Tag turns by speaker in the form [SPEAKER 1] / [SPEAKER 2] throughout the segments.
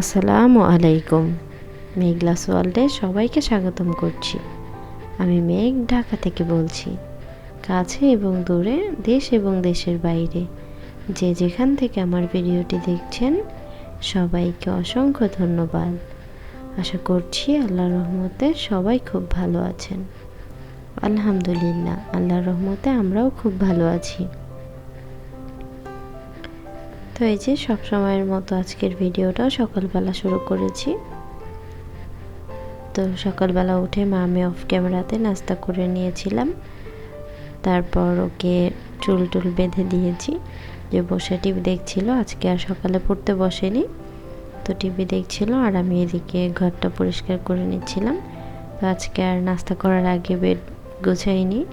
[SPEAKER 1] আসসালামু আলাইকুম। মেঘলাস ওয়ার্ল্ডে সবাইকে স্বাগতম করছি। আমি মেঘ ঢাকা থেকে বলছি। কাছে এবং দূরে, দেশ এবং দেশের বাইরে। যে যেখান থেকে আমার ভিডিওটি দেখছেন, সবাইকে অসংখ্য ধন্যবাদ। আশা করছি আল্লাহর রহমতে সবাই খুব ভালো আছেন। আলহামদুলিল্লাহ, আল্লাহর রহমতে আমরাও খুব ভালো আছি। তো এই যে সব সময়ের মতো আজকের ভিডিওটাও সকালবেলা শুরু করেছি। তো সকালবেলা উঠে মা, আমি অফ ক্যামেরাতে নাস্তা করে নিয়েছিলাম। তারপর ওকে চুল টুল বেঁধে দিয়েছি। যে বসে টিভি দেখছিল, আজকে আর সকালে পড়তে বসেনি। তো টিভি দেখছিল আর আমি এদিকে ঘরটা পরিষ্কার করে নিচ্ছিলাম। তো আজকে আর নাস্তা করার আগে বেড গোছাইনি।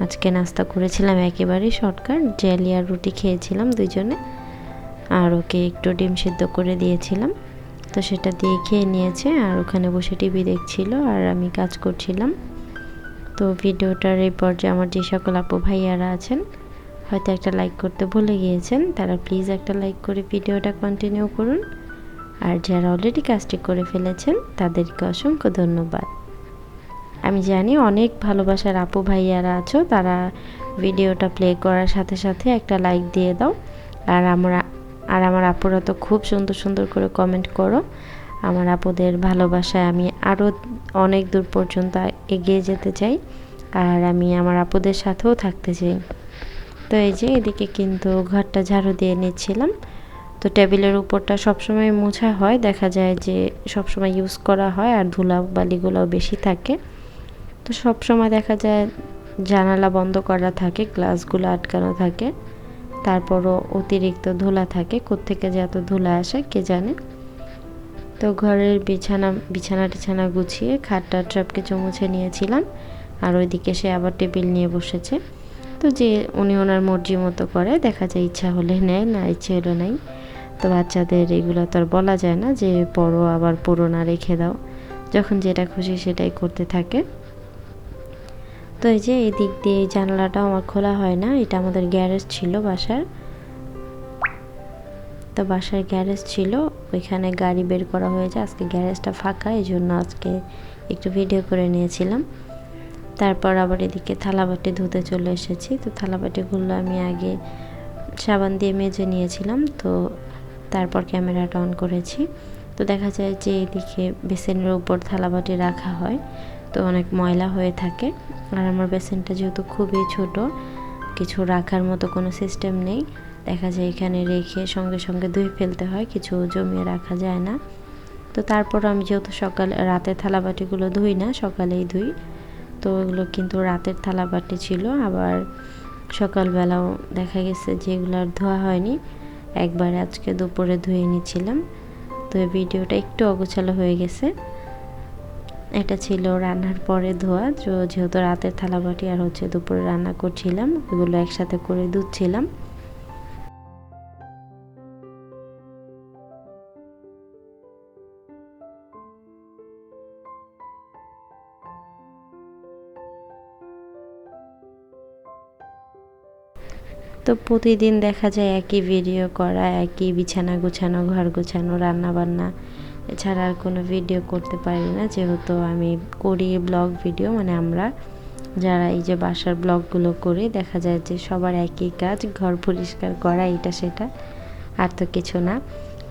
[SPEAKER 1] আজকে নাস্তা করেছিলাম একেবারেই শর্টকাট জেলি আর রুটি খেয়েছিলাম দুজনে আর ওকে একটু ডিম সিদ্ধ করে দিয়েছিলাম। তো সেটা দিয়ে খেয়ে নিয়েছে আর ওখানে বসে টিভি দেখছিল আর আমি কাজ করছিলাম। তো ভিডিওটার এই পর্যায়ে আমার যে সকল আপু ভাইয়ারা আছেন, হয়তো একটা লাইক করতে ভুলে গিয়েছেন, তারা প্লিজ একটা লাইক করে ভিডিওটা কন্টিনিউ করুন। আর যারা অলরেডি কাজটি করে ফেলেছেন, তাদেরকে অসংখ্য ধন্যবাদ। আমি জানি অনেক ভালোবাসার আপু ভাইয়ারা আছো, তারা ভিডিওটা প্লে করার সাথে সাথে একটা লাইক দিয়ে দাও। আর আমরা আর আমার আপুরা তো খুব সুন্দর সুন্দর করে কমেন্ট করো। আমার আপুদের ভালোবাসায় আমি আরও অনেক দূর পর্যন্ত এগিয়ে যেতে চাই আর আমি আমার আপুদের সাথেও থাকতে চাই। তো এই যে এদিকে কিন্তু ঘরটা ঝাড়ু দিয়ে নিচ্ছিলাম। তো টেবিলের উপরটা সবসময় মোছা হয়, দেখা যায় যে সবসময় ইউজ করা হয় আর ধুলা বালিগুলোও বেশি থাকে। তো সবসময় দেখা যায় জানালা বন্ধ করা থাকে গ্লাসগুলো আটকানো থাকে। তারপরও অতিরিক্ত ধুলা থাকে। কোত্থেকে যে এত ধুলা আসে, কে জানে? তো ঘরের বিছানা বিছানা টিছানা গুছিয়ে খাটটা সব কিছু মুছে নিয়েছিলাম। আর ওইদিকে সে আবার টেবিল নিয়ে বসেছে। তো যে উনি ওনার মর্জি মতো করে, দেখা যায় ইচ্ছা হলে নেয়, না ইচ্ছে হলে নেই। তো বাচ্চাদের এগুলো তো আর বলা যায় না যে পড়ো আবার পুরো না রেখে দাও। যখন যেটা খুশি সেটাই করতে থাকে। তো এই যে এই দিক দিয়ে এই জানালাটা আমার খোলা হয় না, এটা আমাদের গ্যারেজ ছিল বাসার। তো বাসার গ্যারেজ ছিল, ওইখানে গাড়ি বের করা হয়েছে, আজকে গ্যারেজটা ফাঁকা এই জন্য আজকে একটু ভিডিও করে নিয়েছিলাম। তারপর আবার এদিকে থালাবাটি ধুতে চলে এসেছি, তো থালাবাটিগুলো আমি আগে সাবান দিয়ে মেজে নিয়েছিলাম, তো তারপর ক্যামেরাটা অন করেছি। তো দেখা যায় যে এদিকে বেসিনের উপর থালাবাটি রাখা হয় তো অনেক ময়লা হয়ে থাকে। আর আমার বেসিনটা যেহেতু খুবই ছোট, কিছু রাখার মতো কোনো সিস্টেম নেই। দেখা যায় এখানে রেখে সঙ্গে সঙ্গে ধুয়ে ফেলতে হয়, কিছু জমিয়ে রাখা যায় না। তো তারপর আমি যেহেতু সকাল রাতের থালাবাটিগুলো ধুই না, সকালেই ধুই। তো ওগুলো কিন্তু রাতের থালাবাটি ছিল, আবার সকালবেলাও দেখা গেছে যেগুলো আর ধোয়া হয়নি। একবার আজকে দুপুরে ধুয়ে নিয়েছিলাম। তো ভিডিওটা একটু অগোছালো হয়ে গেছে। এটা ছিল রান্নার পরে ধোয়া যেহেতু রাতের থালাবাটি আর হচ্ছে দুপুরে রান্না করছিলাম ওগুলো একসাথে করে ধুচ্ছিলাম। তো প্রতিদিন দেখা যায় একই ভিডিও করা, একই বিছানা গুছানো, ঘর গুছানো রান্না বান্না এছাড়া আর কোনো ভিডিও করতে পারি না, যেহেতু আমি করি ব্লগ ভিডিও মানে আমরা যারা এই যে বাসার ব্লগগুলো করি, দেখা যায় যে সবার একই কাজ, ঘর পরিষ্কার করা, এটা সেটা, আর তো কিছু না।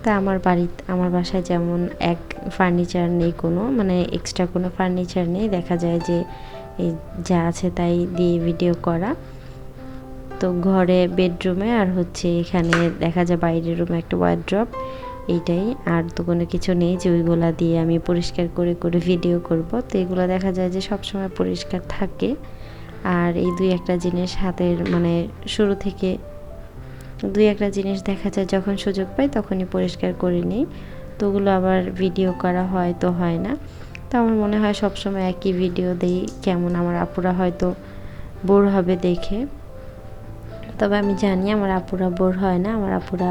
[SPEAKER 1] তা আমার বাড়ি, আমার বাসায় যেমন এক ফার্নিচার নেই কোনো মানে এক্সট্রা কোনো ফার্নিচার নেই, দেখা যায় যে এই যা আছে তাই দিয়ে ভিডিও করা। তো ঘরে বেডরুমে আর হচ্ছে এখানে দেখা যায় বাইরের রুমে একটা ওয়ার্ড্রপ এইটাই। আর তো কোনো কিছু নেই যে ওইগুলা দিয়ে আমি পরিষ্কার করে করে ভিডিও করব। তো এগুলো দেখা যায় যে সবসময় পরিষ্কার থাকে। আর এই দুই একটা জিনিস হাতের মানে শুরু থেকে দুই একটা জিনিস দেখা যায় যখন সুযোগ পাই তখনই পরিষ্কার করে নিই। তো ওগুলো আবার ভিডিও করা হয় তো হয় না। তো আমার মনে হয় সবসময় একই ভিডিও দিই কেমন আমার আপুরা হয়তো বোর হবে দেখে। তবে আমি জানি আমার আপুরা বোর হয় না। আমার আপুরা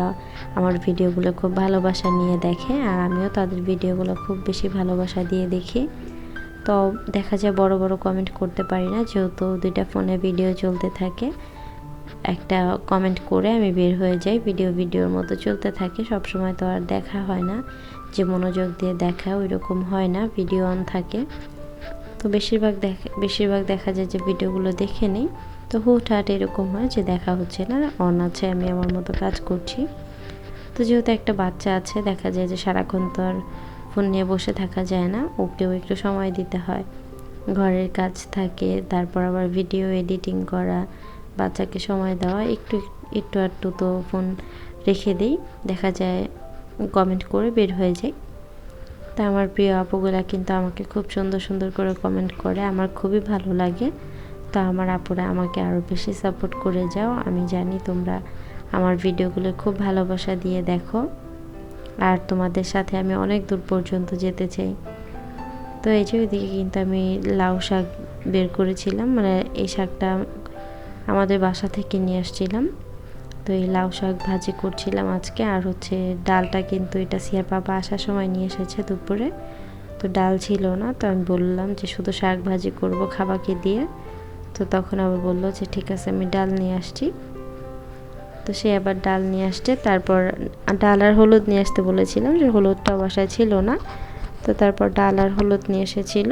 [SPEAKER 1] আমার ভিডিওগুলো খুব ভালোবাসা নিয়ে দেখে আর আমিও তাদের ভিডিওগুলো খুব বেশি ভালোবাসা দিয়ে দেখি। তো দেখা যায় বড় বড় কমেন্ট করতে পারি না, যেহেতু দুইটা ফোনে ভিডিও চলতে থাকে। একটা কমেন্ট করে আমি বের হয়ে যাই, ভিডিও ভিডিওর মতো চলতে থাকে। সব সময় তো আর দেখা হয় না, যে মনোযোগ দিয়ে দেখা ওই রকম হয় না, ভিডিও অন থাকে। তো বেশিরভাগ দেখা বেশিরভাগ দেখা যায় যে ভিডিওগুলো দেখে নিই। তো হুটহাট এরকম হয় যে দেখা হচ্ছে না অন আছে আমি আমার মতো কাজ করছি। তো যেহেতু একটা বাচ্চা আছে, দেখা যায় যে সারাক্ষণ তো আর ফোন নিয়ে বসে থাকা যায় না, ওকেও একটু সময় দিতে হয়। ঘরের কাজ থাকে, তারপর আবার ভিডিও এডিটিং করা, বাচ্চাকে সময় দেওয়া, একটু একটু একটু তো ফোন রেখে দিই, দেখা যায় কমেন্ট করে বের হয়ে যায় তা আমার প্রিয় আপুগুলা কিন্তু আমাকে খুব সুন্দর সুন্দর করে কমেন্ট করে, আমার খুবই ভালো লাগে। তো আমার আপুরা আমাকে আরও বেশি সাপোর্ট করে যাও। আমি জানি তোমরা আমার ভিডিওগুলো খুব ভালোবাসা দিয়ে দেখো। আর তোমাদের সাথে আমি অনেক দূর পর্যন্ত যেতে চাই। তো এই যে ওইদিকে কিন্তু আমি লাউ শাক বের করেছিলাম। মানে এই শাকটা আমাদের বাসা থেকে নিয়ে আসছিলাম। তো এই লাউ শাক ভাজি করছিলাম আজকে। আর হচ্ছে ডালটা কিন্তু এটা সিয়ার বাবা আসার সময় নিয়ে এসেছে দুপুরে। তো ডাল ছিল না, তো আমি বললাম যে শুধু শাক ভাজি করব খাবাকে দিয়ে। তো তখন আবার বলল যে, ঠিক আছে, আমি ডাল নিয়ে আসছি। তো সে আবার ডাল নিয়ে আসছে। তারপর ডাল আর হলুদ নিয়ে আসতে বলেছিলাম যে, হলুদটা বাসায় ছিল না। তো তারপর ডাল আর হলুদ নিয়ে এসেছিল।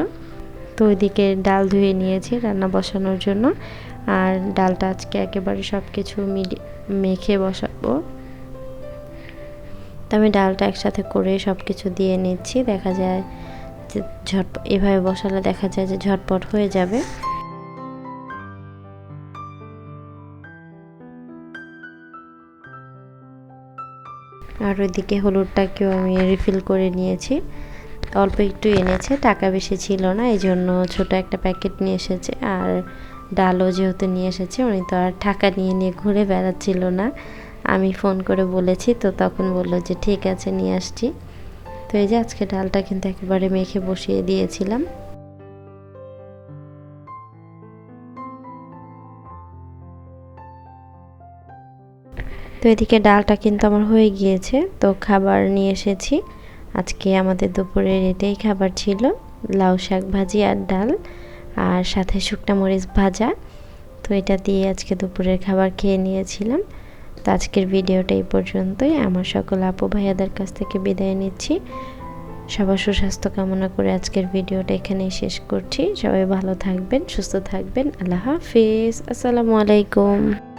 [SPEAKER 1] তো ওইদিকে ডাল ধুয়ে নিয়েছি রান্না বসানোর জন্য। আর ডালটা আজকে একেবারে সব কিছু মেখে বসাবো। তো আমি ডালটা একসাথে করে সব কিছু দিয়ে নিচ্ছি। দেখা যায় যে ঝট এভাবে বসালে দেখা যায় যে ঝটপট হয়ে যাবে। আর ওইদিকে হলুদটাকেও আমি রিফিল করে নিয়েছি। অল্প একটু এনেছে, টাকা বেশি ছিল না এই জন্য ছোটো একটা প্যাকেট নিয়ে এসেছে। আর ডালও যেহেতু নিয়ে এসেছে, উনি তো আর টাকা নিয়ে নিয়ে ঘুরে বেড়াচ্ছিল না। আমি ফোন করে বলেছি, তো তখন বলল যে, ঠিক আছে, নিয়ে আসছি। তো এই যে আজকে ডালটা কিন্তু একেবারে মেখে বসিয়ে দিয়েছিলাম। তো এদিকে ডালটা কিন্তু আমার হয়ে গিয়েছে, তো খাবার নিয়ে এসেছি। আজকে আমাদের দুপুরের এটাই খাবার ছিল, লাউ শাক ভাজি আর ডাল, আর সাথে শুকনা মরিচ ভাজা। তো এটা দিয়ে আজকে দুপুরের খাবার খেয়ে নিয়েছিলাম। তো আজকের ভিডিওটা এই পর্যন্তই। আমার সকল আপু ভাইয়াদের কাছ থেকে বিদায় নিচ্ছি। সবার সুস্বাস্থ্য কামনা করে আজকের ভিডিওটা এখানেই শেষ করছি। সবাই ভালো থাকবেন, সুস্থ থাকবেন। আল্লাহ হাফিজ। আসসালামু আলাইকুম।